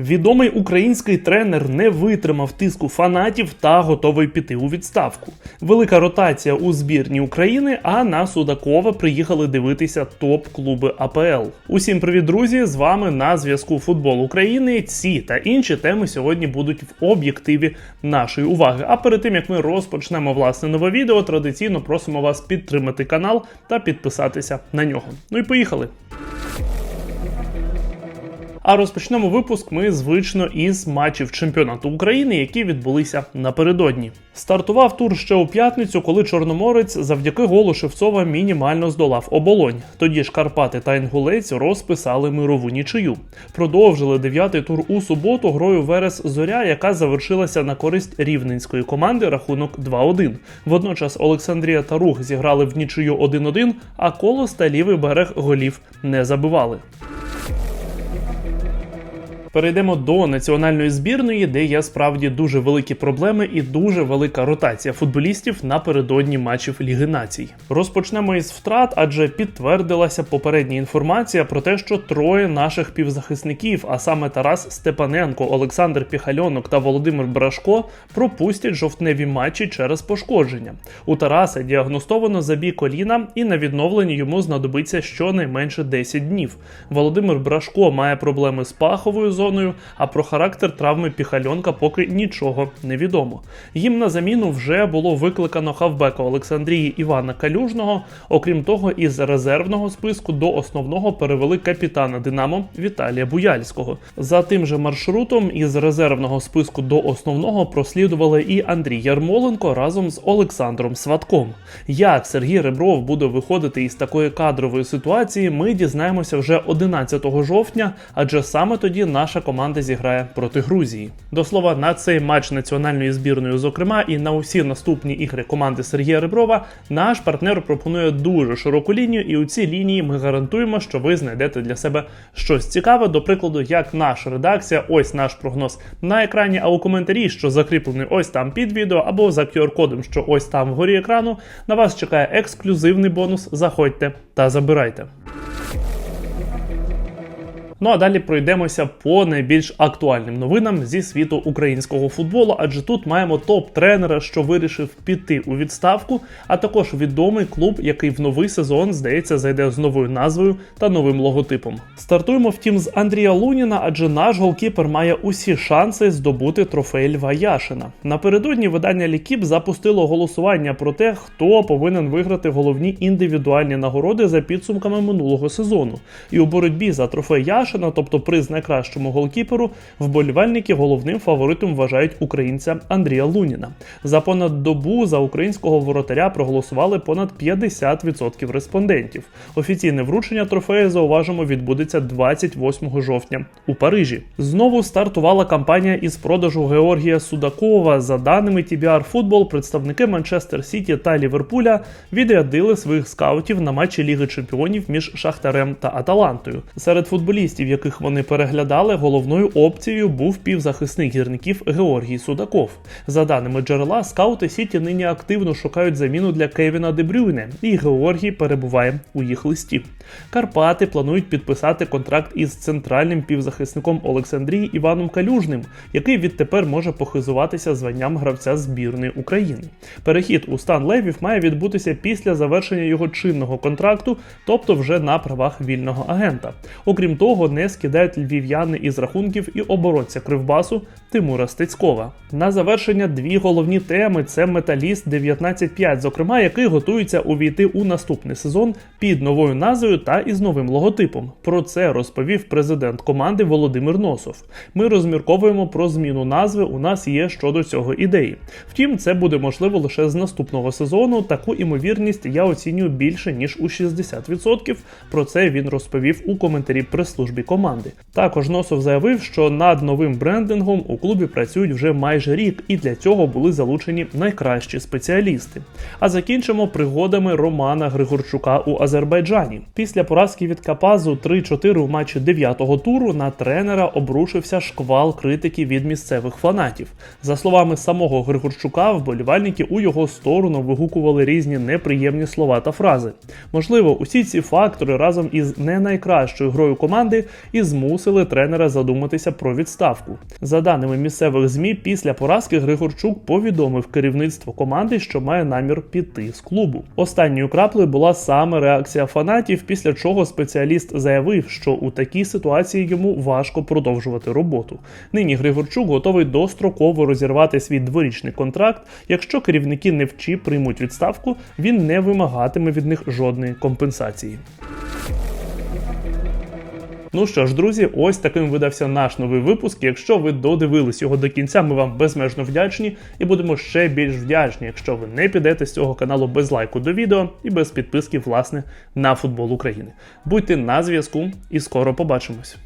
Відомий український тренер не витримав тиску фанатів та готовий піти у відставку. Велика ротація у збірні України. А на Судакова приїхали дивитися топ-клуби АПЛ. Усім привіт, друзі! З вами на зв'язку Футбол України. Ці та інші теми сьогодні будуть в об'єктиві нашої уваги. А перед тим як ми розпочнемо власне нове відео, традиційно просимо вас підтримати канал та підписатися на нього. Ну і поїхали! А розпочнемо випуск ми звично із матчів чемпіонату України, які відбулися напередодні. Стартував тур ще у п'ятницю, коли Чорноморець завдяки голу Шевцова мінімально здолав оболонь. Тоді ж Карпати та Інгулець розписали мирову нічию. Продовжили дев'ятий тур у суботу грою Верес Зоря, яка завершилася на користь рівненської команди рахунок 2-1. Водночас Олександрія та Рух зіграли в нічию 1-1, а колос та лівий берег голів не забивали. Перейдемо до національної збірної, де є справді дуже великі проблеми і дуже велика ротація футболістів напередодні матчів Ліги Націй. Розпочнемо із втрат, адже підтвердилася попередня інформація про те, що троє наших півзахисників, а саме Тарас Степаненко, Олександр Піхальонок та Володимир Брашко, пропустять жовтневі матчі через пошкодження. У Тараса діагностовано забій коліна, і на відновлення йому знадобиться щонайменше 10 днів. Володимир Брашко має проблеми з паховою зоною зоною, а про характер травми піхальонка поки нічого не відомо. Їм на заміну вже було викликано хавбека Олександрії Івана Калюжного. Окрім того, із резервного списку до основного перевели капітана Динамо Віталія Буяльського. За тим же маршрутом із резервного списку до основного прослідували і Андрій Ярмоленко разом з Олександром Сватком. Як Сергій Ребров буде виходити із такої кадрової ситуації, ми дізнаємося вже 11 жовтня, адже саме тоді наша команда зіграє проти Грузії. До слова, на цей матч національної збірної, зокрема, і на усі наступні ігри команди Сергія Реброва, наш партнер пропонує дуже широку лінію, і у цій лінії ми гарантуємо, що ви знайдете для себе щось цікаве. До прикладу, як наша редакція, ось наш прогноз на екрані, а у коментарі, що закріплений ось там під відео, або за QR-кодом, що ось там вгорі екрану, на вас чекає ексклюзивний бонус. Заходьте та забирайте. Ну а далі пройдемося по найбільш актуальним новинам зі світу українського футболу, адже тут маємо топ-тренера, що вирішив піти у відставку, а також відомий клуб, який в новий сезон, здається, зайде з новою назвою та новим логотипом. Стартуємо втім з Андрія Луніна, адже наш голкіпер має усі шанси здобути трофей Льва Яшина. Напередодні видання Лікіп запустило голосування про те, хто повинен виграти головні індивідуальні нагороди за підсумками минулого сезону. І у боротьбі за трофей Яшина Яшина, тобто приз найкращому голкіперу, вболівальники головним фаворитом вважають українця Андрія Луніна. За понад добу за українського воротаря проголосували понад 50% респондентів. Офіційне вручення трофею зауважимо відбудеться 28 жовтня у Парижі. Знову стартувала кампанія із продажу Георгія Судакова. За даними TBR Football, представники Манчестер Сіті та Ліверпуля відрядили своїх скаутів на матчі Ліги Чемпіонів між Шахтарем та Аталантою. Серед футболістів футболістів, яких вони переглядали, головною опцією був півзахисник гірників Георгій Судаков. За даними джерела, скаути Сіті нині активно шукають заміну для Кевіна Дебрюйне, і Георгій перебуває у їх листі. Карпати планують підписати контракт із центральним півзахисником Олександрії Іваном Калюжним, який відтепер може похизуватися званням гравця збірної України. Перехід у стан левів має відбутися після завершення його чинного контракту, тобто вже на правах вільного агента. Окрім того, не скидають львів'яни із рахунків і оборонця Кривбасу Тимура Стецькова. На завершення дві головні теми: це металіст 19.5, зокрема, який готується увійти у наступний сезон під новою назвою та із новим логотипом. Про це розповів президент команди Володимир Носов. Ми розмірковуємо про зміну назви. У нас є щодо цього ідеї. Втім, це буде можливо лише з наступного сезону. Таку імовірність я оцінюю більше ніж у 60%. Про це він розповів у коментарі прес-службі команди. Також Носов заявив, що над новим брендингом у клубі працюють вже майже рік, і для цього були залучені найкращі спеціалісти. А закінчимо пригодами Романа Григорчука у Азербайджані. Після поразки від Капазу 3-4 у матчі 9-го туру на тренера обрушився шквал критики від місцевих фанатів. За словами самого Григорчука, вболівальники у його сторону вигукували різні неприємні слова та фрази. Можливо, усі ці фактори разом із не найкращою грою команди і змусили тренера задуматися про відставку. За даними місцевих змі, після поразки Григорчук повідомив керівництво команди, що має намір піти з клубу. Останньою краплею була саме реакція фанатів, після чого спеціаліст заявив, що у такій ситуації йому важко продовжувати роботу. Нині Григорчук готовий достроково розірвати свій дворічний контракт. Якщо керівники невчі приймуть відставку, він не вимагатиме від них жодної компенсації. Ну що ж, друзі, ось таким видався наш новий випуск. Якщо ви додивились його до кінця, ми вам безмежно вдячні і будемо ще більш вдячні, якщо ви не підете з цього каналу без лайку до відео і без підписки, власне, на футбол України. Будьте на зв'язку і скоро побачимось.